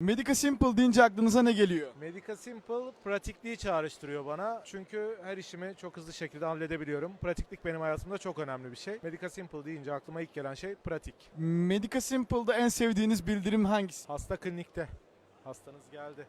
Medica Simple deyince aklınıza ne geliyor? Medica Simple pratikliği çağrıştırıyor bana. Çünkü her işimi çok hızlı şekilde halledebiliyorum. Pratiklik benim hayatımda çok önemli bir şey. Medica Simple deyince aklıma ilk gelen şey pratik. Medica Simple'da en sevdiğiniz bildirim hangisi? Hasta klinikte. Hastanız geldi.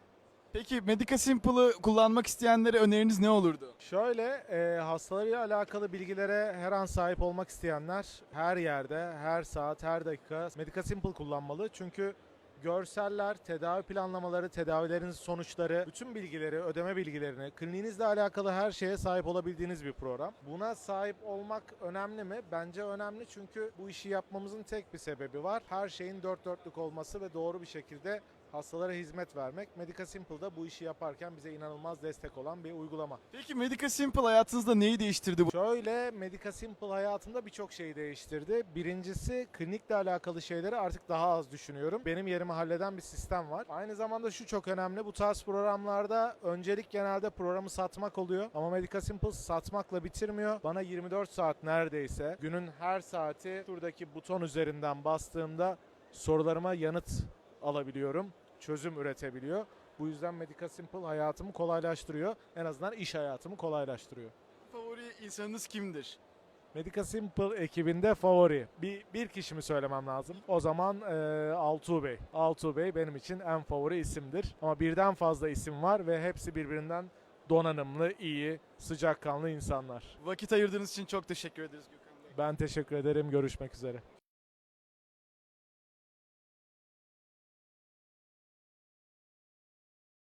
Peki Medica Simple'ı kullanmak isteyenlere öneriniz ne olurdu? Şöyle e, hastalarıyla alakalı bilgilere her an sahip olmak isteyenler her yerde, her saat, her dakika Medica Simple kullanmalı. Çünkü görseller, tedavi planlamaları, tedavilerin sonuçları, bütün bilgileri, ödeme bilgilerini, kliniğinizle alakalı her şeye sahip olabildiğiniz bir program. Buna sahip olmak önemli mi? Bence önemli çünkü bu işi yapmamızın tek bir sebebi var. Her şeyin dört dörtlük olması ve doğru bir şekilde hastalara hizmet vermek. Medica Simple'da bu işi yaparken bize inanılmaz destek olan bir uygulama. Peki Medica Simple hayatınızda neyi değiştirdi? bu? Şöyle Medica Simple hayatımda birçok şeyi değiştirdi. Birincisi klinikle alakalı şeyleri artık daha az düşünüyorum. Benim yerimi halleden bir sistem var. Aynı zamanda şu çok önemli. Bu tarz programlarda öncelik genelde programı satmak oluyor. Ama Medica Simple satmakla bitirmiyor. Bana 24 saat neredeyse günün her saati şuradaki buton üzerinden bastığımda sorularıma yanıt alabiliyorum. Çözüm üretebiliyor. Bu yüzden Medica Simple hayatımı kolaylaştırıyor. En azından iş hayatımı kolaylaştırıyor. Favori insanınız kimdir? Medica Simple ekibinde favori. Bir, bir kişi mi söylemem lazım? O zaman e, Altuğ Bey. Altuğ Bey benim için en favori isimdir. Ama birden fazla isim var ve hepsi birbirinden donanımlı, iyi, sıcakkanlı insanlar. Vakit ayırdığınız için çok teşekkür ederiz Gökhan Bey. Ben teşekkür ederim. Görüşmek üzere.